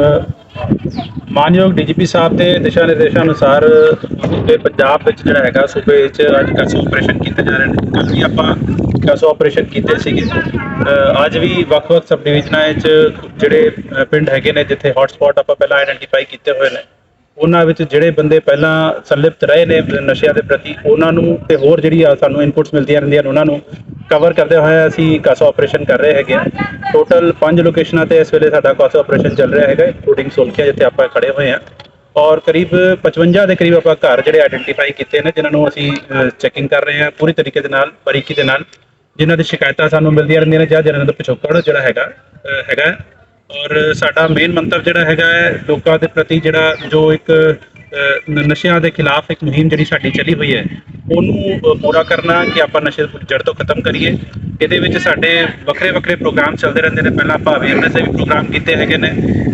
ਅ, ਮਾਨਯੋਗ ਡੀਜੀਪੀ ਸਾਹਿਬ ਦੇ ਦਿਸ਼ਾ ਨਿਰਦੇਸ਼ਾਂ ਅਨੁਸਾਰ ਤੇ ਪੰਜਾਬ ਵਿੱਚ ਜਿਹੜਾ ਹੈਗਾ ਸੂਬੇ ਵਿੱਚ ਅੱਜ ਕਸੋ ਆਪਰੇਸ਼ਨ ਕੀਤੇ ਜਾ ਰਹੇ ਨੇ। ਕੱਲ੍ਹ ਵੀ ਆਪਾਂ ਕਸੋ ਆਪਰੇਸ਼ਨ ਕੀਤੇ ਸੀਗੇ। ਅ, ਅੱਜ ਵੀ ਵੱਖ-ਵੱਖ ਸਬ ਡਿਵੀਜ਼ਨਾਂ ਵਿੱਚ ਜਿਹੜੇ ਪਿੰਡ ਹੈਗੇ ਨੇ ਜਿੱਥੇ ਹੌਟ ਆਪਾਂ ਪਹਿਲਾਂ ਆਇਡੈਂਟੀਫਾਈ ਕੀਤੇ ਹੋਏ ਨੇ। ਉਹਨਾਂ ਵਿੱਚ ਜਿਹੜੇ ਬੰਦੇ ਪਹਿਲਾਂ ਸੰਲਿਪਤ ਰਹੇ ਨੇ ਨਸ਼ਿਆਂ ਦੇ ਪ੍ਰਤੀ, ਉਹਨਾਂ ਨੂੰ ਤੇ ਹੋਰ ਜਿਹੜੀ ਆ ਸਾਨੂੰ ਇਨਪੁਟਸ ਮਿਲਦੀਆਂ ਰਹਿੰਦੀਆਂ ਨੇ, ਉਹਨਾਂ ਨੂੰ ਕਵਰ ਕਰਦੇ ਹੋਏ ਅਸੀਂ ਕਾਸਾ ਆਪਰੇਸ਼ਨ ਕਰ ਰਹੇ ਹੈਗੇ ਆ ਟੋਟਲ 5 ਲੋਕੇਸ਼ਨਾਂ ਤੇ ਇਸ ਵੇਲੇ ਸਾਡਾ ਕਾਸਾ ਆਪਰੇਸ਼ਨ ਚੱਲ ਰਿਹਾ ਹੈਗਾ ਇਨਕਲੂਡਿੰਗ ਸੋਲਖਿਆ ਜਿੱਥੇ ਆਪਾਂ ਖੜੇ ਹੋਏ ਆ ਔਰ ਕਰੀਬ 55 ਦੇ ਕਰੀਬ ਆਪਾਂ ਘਰ ਜਿਹੜੇ ਆਇਡੈਂਟੀਫਾਈ ਕੀਤੇ ਨੇ, ਜਿਨ੍ਹਾਂ ਨੂੰ ਅਸੀਂ ਚੈਕਿੰਗ ਕਰ ਰਹੇ ਹਾਂ ਪੂਰੀ ਤਰੀਕੇ ਦੇ ਨਾਲ, ਬਰੀਕੀ ਦੇ ਨਾਲ। ਜਿਨ੍ਹਾਂ ਦੀ ਸ਼ਿਕਾਇਤਾਂ ਸਾਨੂੰ ਮਿਲਦੀਆਂ ਰਹਿੰਦੀਆਂ ਨੇ ਜਾਂ ਜਿਨ੍ਹਾਂ ਦਾ ਪਿਛੋਕੜ ਜਿਹੜਾ ਹੈਗਾ ਹੈਗਾ ਔਰ ਸਾਡਾ ਮੇਨ ਮੰਤਵ ਜਿਹੜਾ ਹੈਗਾ ਹੈ, ਲੋਕਾਂ ਦੇ ਪ੍ਰਤੀ ਜਿਹੜਾ ਜੋ ਇੱਕ ਨਸ਼ਿਆਂ ਦੇ ਖਿਲਾਫ ਇੱਕ ਮੁਹਿੰਮ ਜਿਹੜੀ ਸਾਡੀ ਚੱਲੀ ਹੋਈ ਹੈ, ਉਹਨੂੰ ਪੂਰਾ ਕਰਨਾ ਕਿ ਆਪਾਂ ਨਸ਼ੇ ਨੂੰ ਜੜ ਤੋਂ ਖਤਮ ਕਰੀਏ। ਇਹਦੇ ਵਿੱਚ ਸਾਡੇ ਵੱਖਰੇ ਵੱਖਰੇ ਪ੍ਰੋਗਰਾਮ ਚੱਲਦੇ ਰਹਿੰਦੇ ਨੇ। ਪਹਿਲਾਂ ਆਪਾਂ ਅਵੇਅਰਨੈਸ ਦੇ ਵੀ ਪ੍ਰੋਗਰਾਮ ਕੀਤੇ ਹੈਗੇ ਨੇ,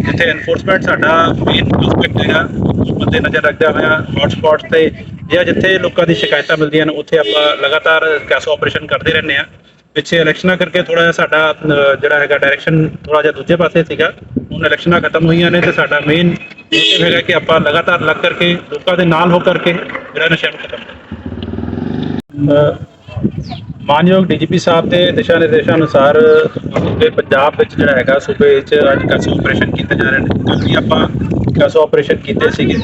ਜਿੱਥੇ ਐਨਫੋਰਸਮੈਂਟ ਸਾਡਾ ਮੇਨ ਐਸਪੈਕਟ ਹੈਗਾ, ਉਸ ਨਜ਼ਰ ਰੱਖਦੇ ਹੋਇਆ ਹੌਟ ਸਪੌਟਸ ਤੇ ਜਾਂ ਜਿੱਥੇ ਲੋਕਾਂ ਦੀ ਸ਼ਿਕਾਇਤਾਂ ਮਿਲਦੀਆਂ ਨੇ, ਉੱਥੇ ਆਪਾਂ ਲਗਾਤਾਰ ਕੈਸੋ ਆਪਰੇਸ਼ਨ ਕਰਦੇ ਰਹਿੰਦੇ ਆ ਪਿੱਛੇ ਇਲੈਕਸ਼ਨਾਂ ਕਰਕੇ ਥੋੜਾ ਜਿਹਾ ਸਾਡਾ ਜਿਹੜਾ ਹੈਗਾ ਡਾਇਰੈਕਸ਼ਨ ਥੋੜਾ ਜਿਹਾ ਦੂਜੇ ਪਾਸੇ ਸੀਗਾ। ਹੁਣ ਇਲੈਕਸ਼ਨਾਂ ਖਤਮ ਹੋਈਆਂ ਨੇ ਤੇ ਸਾਡਾ ਮੇਨ ਮੋਟਿਵ ਹੈਗਾ ਕਿ ਆਪਾਂ ਲਗਾਤਾਰ ਲੱਗ ਕਰਕੇ, ਲੋਕਾਂ ਦੇ ਨਾਲ ਹੋ ਕਰਕੇ ਜਿਹੜਾ ਨਸ਼ਾ ਨੂੰ ਖਤਮ ਕਰੀਏ ਮਾਨਯੋਗ ਡੀਜੀਪੀ ਸਾਹਿਬ ਦੇ ਦਿਸ਼ਾ ਨਿਰਦੇਸ਼ਾਂ ਅਨੁਸਾਰ ਤੇ ਪੰਜਾਬ ਵਿੱਚ ਜਿਹੜਾ ਹੈਗਾ, ਸੂਬੇ ਵਿੱਚ ਅੱਜ ਕਸੋ ਆਪਰੇਸ਼ਨ ਕੀਤੇ ਜਾ ਰਹੇ ਨੇ। ਕੱਲ੍ਹ ਵੀ ਆਪਾਂ ਕਸੋ ਆਪਰੇਸ਼ਨ ਕੀਤੇ ਸੀਗੇ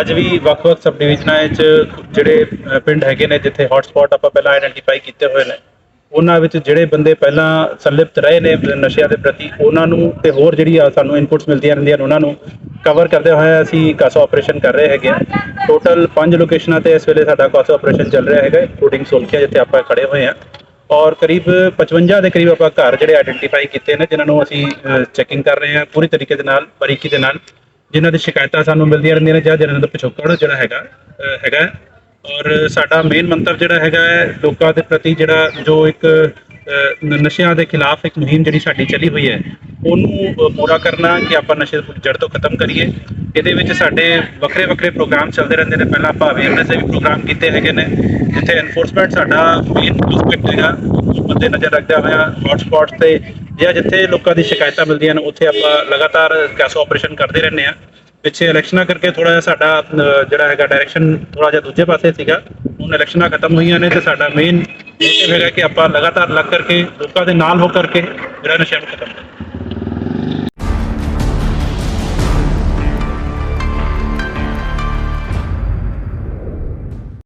ਅੱਜ ਵੀ ਵੱਖ-ਵੱਖ ਸਬ ਡਿਵੀਜ਼ਨਾਂ ਵਿੱਚ ਜਿਹੜੇ ਪਿੰਡ ਹੈਗੇ ਨੇ, ਜਿੱਥੇ ਹੌਟ ਆਪਾਂ ਪਹਿਲਾਂ ਆਇਡੈਂਟੀਫਾਈ ਕੀਤੇ ਹੋਏ ਨੇ। ਉਹਨਾਂ ਵਿੱਚ ਜਿਹੜੇ ਬੰਦੇ ਪਹਿਲਾਂ ਸੰਲਿਪਤ ਰਹੇ ਨੇ ਨਸ਼ਿਆਂ ਦੇ ਪ੍ਰਤੀ, ਉਹਨਾਂ ਨੂੰ ਤੇ ਹੋਰ ਜਿਹੜੀ ਆ ਸਾਨੂੰ ਇਨਪੁਟਸ ਮਿਲਦੀਆਂ ਰਹਿੰਦੀਆਂ ਨੇ ਉਹਨਾਂ ਨੂੰ ਕਵਰ ਕਰਦੇ ਹੋਏ ਅਸੀਂ ਕਾਸਾ ਆਪਰੇਸ਼ਨ ਕਰ ਰਹੇ ਹੈਗੇ ਆ ਟੋਟਲ 5 ਲੋਕੇਸ਼ਨਾਂ ਤੇ ਇਸ ਵੇਲੇ ਸਾਡਾ ਕਾਸਾ ਆਪਰੇਸ਼ਨ ਚੱਲ ਰਿਹਾ ਹੈਗਾ ਇੰਕਲੂਡਿੰਗ ਸੋਲਖਿਆ ਜਿੱਥੇ ਆਪਾਂ ਖੜੇ ਹੋਏ ਆ ਔਰ ਕਰੀਬ 55 ਦੇ ਕਰੀਬ ਆਪਾਂ ਘਰ ਜਿਹੜੇ ਆਇਡੈਂਟੀਫਾਈ ਕੀਤੇ ਨੇ, ਜਿਨ੍ਹਾਂ ਨੂੰ ਅਸੀਂ ਚੈਕਿੰਗ ਕਰ ਰਹੇ ਹਾਂ ਪੂਰੀ ਤਰੀਕੇ ਦੇ ਨਾਲ, ਬਰੀਕੀ ਦੇ ਨਾਲ, ਜਿਨ੍ਹਾਂ ਦੀ ਸ਼ਿਕਾਇਤਾਂ ਸਾਨੂੰ ਮਿਲਦੀਆਂ ਰਹਿੰਦੀਆਂ ਨੇ ਜਾਂ ਜਿਨ੍ਹਾਂ ਦਾ ਪਿਛੋਕੜ ਜਿਹੜਾ ਹੈਗਾ ਹੈਗਾ ਔਰ ਸਾਡਾ ਮੇਨ ਮੰਤਵ ਜਿਹੜਾ ਹੈਗਾ ਹੈ ਲੋਕਾਂ ਦੇ ਪ੍ਰਤੀ ਜਿਹੜਾ ਜੋ ਇੱਕ ਨਸ਼ਿਆਂ ਦੇ ਖਿਲਾਫ ਇੱਕ ਮੁਹਿੰਮ ਜਿਹੜੀ ਸਾਡੀ ਚੱਲੀ ਹੋਈ ਹੈ ਉਹਨੂੰ ਅ, ਪੂਰਾ ਕਰਨਾ ਕਿ ਆਪਾਂ ਨਸ਼ੇ ਜੜ ਤੋਂ ਖਤਮ ਕਰੀਏ। ਇਹਦੇ ਵਿੱਚ ਸਾਡੇ ਵੱਖਰੇ ਵੱਖਰੇ ਪ੍ਰੋਗਰਾਮ ਚੱਲਦੇ ਰਹਿੰਦੇ ਨੇ। ਪਹਿਲਾਂ ਆਪਾਂ ਅਵੇਅਰਨੈਸ ਦੇ ਵੀ ਪ੍ਰੋਗਰਾਮ ਕੀਤੇ ਹੈਗੇ ਨੇ ਜਿੱਥੇ ਐਨਫੋਰਸਮੈਂਟ ਸਾਡਾ ਮੇਨ ਐਸਪੈਕਟ ਹੈਗਾ ਉਸ ਮੱਦੇ ਨਜ਼ਰ ਰੱਖਦੇ ਹੋਇਆ ਹੌਟ ਸਪੌਟਸ ਤੇ ਜਾਂ ਜਿੱਥੇ ਲੋਕਾਂ ਦੀ ਸ਼ਿਕਾਇਤਾਂ ਮਿਲਦੀਆਂ ਨੇ ਉੱਥੇ ਆਪਾਂ ਲਗਾਤਾਰ ਕੈਸੋ ਆਪਰੇਸ਼ਨ ਕਰਦੇ ਰਹਿੰਦੇ ਆ ਪਿੱਛੇ ਇਲੈਕਸ਼ਨਾਂ ਕਰਕੇ ਥੋੜਾ ਜਿਹਾ ਸਾਡਾ ਜਿਹੜਾ ਹੈਗਾ ਡਾਇਰੈਕਸ਼ਨ ਥੋੜਾ ਜਿਹਾ ਦੂਜੇ ਪਾਸੇ ਸੀਗਾ। ਹੁਣ ਇਲੈਕਸ਼ਨਾਂ ਖਤਮ ਹੋਈਆਂ ਨੇ ਤੇ ਸਾਡਾ ਮੇਨ ਮੋਟਿਵ ਹੈਗਾ ਕਿ ਆਪਾਂ ਲਗਾਤਾਰ ਲੱਗ ਕਰਕੇ, ਲੋਕਾਂ ਦੇ ਨਾਲ ਹੋ ਕਰਕੇ ਜਿਹੜਾ ਨਸ਼ਾ ਖਤਮ ਕਰੀਏ